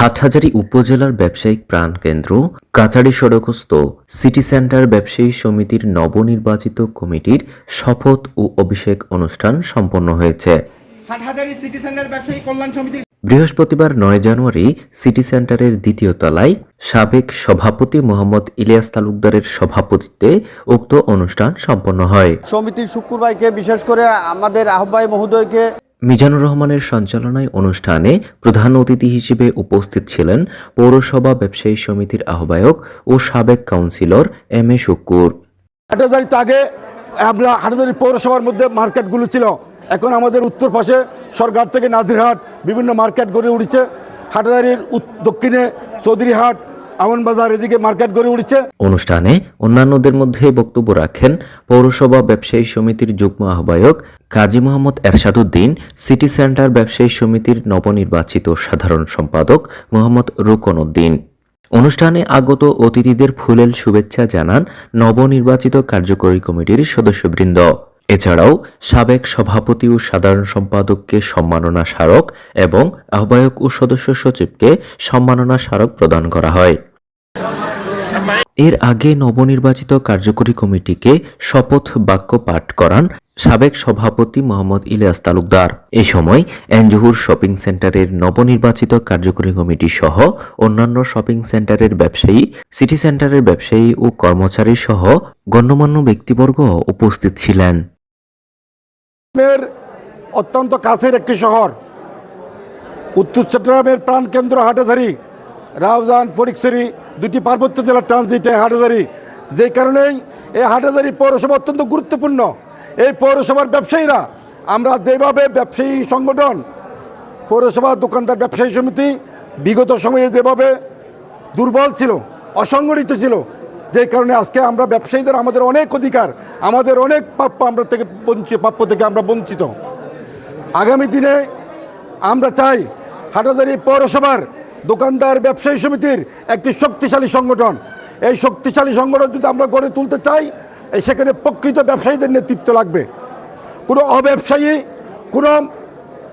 হাটহাজারী উপজেলার ব্যবসায়িক প্রাণকেন্দ্র কাচারি সড়কস্থ সিটি সেন্টার ব্যবসায়ী সমিতির নবনির্বাচিত কমিটির শপথ ও অভিষেক অনুষ্ঠান সম্পন্ন হয়েছে। হাটহাজারী সিটি সেন্টার ব্যবসায়ী কল্যাণ সমিতির বৃহস্পতিবার নয় জানুয়ারি সিটি সেন্টারের দ্বিতীয় তলায় সাবেক সভাপতি মোহাম্মদ ইলিয়াস তালুকদারের সভাপতিত্বে উক্ত অনুষ্ঠান সম্পন্ন হয়। সমিতির শুক্রবারকে বিশেষ করে আমাদের আহ্বায়ক মহোদয়কে মিজানুর রহমানের সঞ্চালনায় অনুষ্ঠানে প্রধান অতিথি হিসেবে উপস্থিত ছিলেন পৌরসভা ব্যবসায়ী সমিতির আহ্বায়ক ও সাবেক কাউন্সিলর এম এ শুকুর আগে আমরা হাটাজারি পৌরসভার মধ্যে মার্কেটগুলো ছিল। এখন আমাদের উত্তর পাশে সরকার থেকে নাজিরহাট বিভিন্ন মার্কেট গড়ে উঠেছে। হাটাজারির দক্ষিণে চৌধুরীহাট আমনবাজার এদিকে মার্কেট গড়ে উঠেছে। অনুষ্ঠানে অন্যান্যদের মধ্যে বক্তব্য রাখেন পৌরসভা ব্যবসায়ী সমিতির যুগ্ম আহ্বায়ক কাজী মোহাম্মদ এরশাদুদ্দিন, সিটি সেন্টার ব্যবসায়ী সমিতির নবনির্বাচিত সাধারণ সম্পাদক মোহাম্মদ রুকন উদ্দিন অনুষ্ঠানে আগত অতিথিদের ফুলেল শুভেচ্ছা জানান নবনির্বাচিত কার্যকরী কমিটির সদস্যবৃন্দ। এছাড়াও সাবেক সভাপতি ও সাধারণ সম্পাদককে সম্মাননা স্মারক এবং আহ্বায়ক ও সদস্য সচিবকে সম্মাননা স্মারক প্রদান করা হয়। এর আগে নবনির্বাচিত কার্যকরী কমিটিকে শপথ বাক্য পাঠ করান সাবেক সভাপতি মোহাম্মদ ইলিয়াস তালুকদার। এ সময় এনজুহুর শপিং সেন্টারের নবনির্বাচিত কার্যকরী কমিটি সহ অন্যান্য শপিং সেন্টারের ব্যবসায়ী, সিটি সেন্টারের ব্যবসায়ী ও কর্মচারী সহ গণ্যমান্য ব্যক্তিবর্গ উপস্থিত ছিলেন। অত্যন্ত কাছের একটি শহর। উত্তর চট্টগ্রামের প্রাণকেন্দ্র হাটাধারি রাউজান ফটিকছড়ি দুটি পার্বত্য জেলার ট্রানজিটে হাটাধারি যে কারণেই এই হাটাধারি পৌরসভা অত্যন্ত গুরুত্বপূর্ণ। এই পৌরসভার ব্যবসায়ীরা, আমরা যেভাবে ব্যবসায়ী সংগঠন পৌরসভা দোকানদার ব্যবসায়ী সমিতি, বিগত সময়ে যেভাবে দুর্বল ছিল, অসংগঠিত ছিল, যে কারণে আজকে আমরা ব্যবসায়ীদের আমাদের অনেক অধিকার, আমাদের অনেক প্রাপ্য আমরা থেকে বঞ্চিত প্রাপ্য থেকে আমরা বঞ্চিত। আগামী দিনে আমরা চাই হাটাজারি পৌরসভার দোকানদার ব্যবসায়ী সমিতির একটি শক্তিশালী সংগঠন। এই শক্তিশালী সংগঠন যদি আমরা গড়ে তুলতে চাই সেখানে প্রকৃত ব্যবসায়ীদের নেতৃত্ব লাগবে। কোনো অব্যবসায়ী কোনো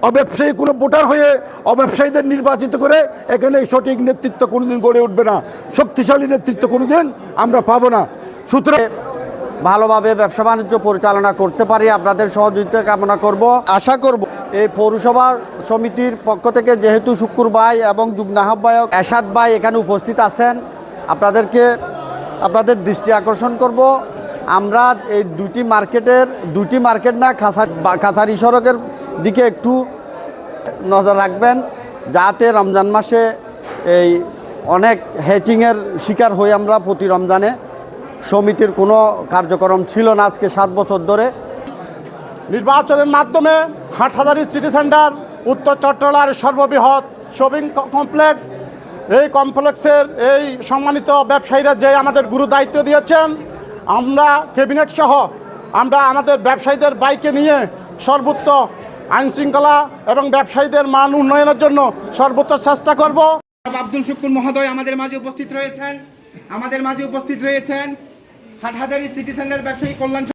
অব্যবসায়ী কোনো ভোটার হয়ে অব্যবসায়ীদের নির্বাচিত করে এখানে সঠিক নেতৃত্ব কোনোদিন গড়ে উঠবে না। শক্তিশালী নেতৃত্ব কোনোদিন আমরা পাবো না। সুতরাং ভালোভাবে ব্যবসা বাণিজ্য পরিচালনা করতে পারি আপনাদের সহযোগিতা কামনা করব। আশা করব এই পৌরসভা সমিতির পক্ষ থেকে যেহেতু শুক্কুর ভাই এবং যুগ্ম আহ্বায়ক এরশাদ ভাই এখানে উপস্থিত আছেন, আপনাদেরকে, আপনাদের দৃষ্টি আকর্ষণ করব। আমরা এই দুটি মার্কেটের দুটি মার্কেট না খাসার কাছারি সড়কের দিকে একটু নজর রাখবেন, যাতে রমজান মাসে এই অনেক হ্যাচিংয়ের শিকার হই আমরা প্রতি রমজানে। সমিতির কোনো কার্যক্রম ছিল না আজকে সাত বছর ধরে। নির্বাচনের মাধ্যমে হাটহাজারী সিটি সেন্টার, উত্তর চট্টগ্রামের সর্ববৃহৎ শপিং কমপ্লেক্স। এই কমপ্লেক্সের এই সম্মানিত ব্যবসায়ীরা যে আমাদের গুরু দায়িত্ব দিয়েছেন, আমরা ক্যাবিনেট সহ আমরা আমাদের ব্যবসায়ীদের বাইকে নিয়ে সর্বোচ্চ আইন শৃঙ্খলা এবং ব্যবসায়ীদের মান উন্নয়নের জন্য সর্বোচ্চ চেষ্টা করব। আব্দুল শুকুর মহোদয় আমাদের মাঝে উপস্থিত রয়েছেন। আমাদের মাঝে উপস্থিত রয়েছেন হাটহাজারী সিটি সেন্টার ব্যবসায়ী কল্যাণ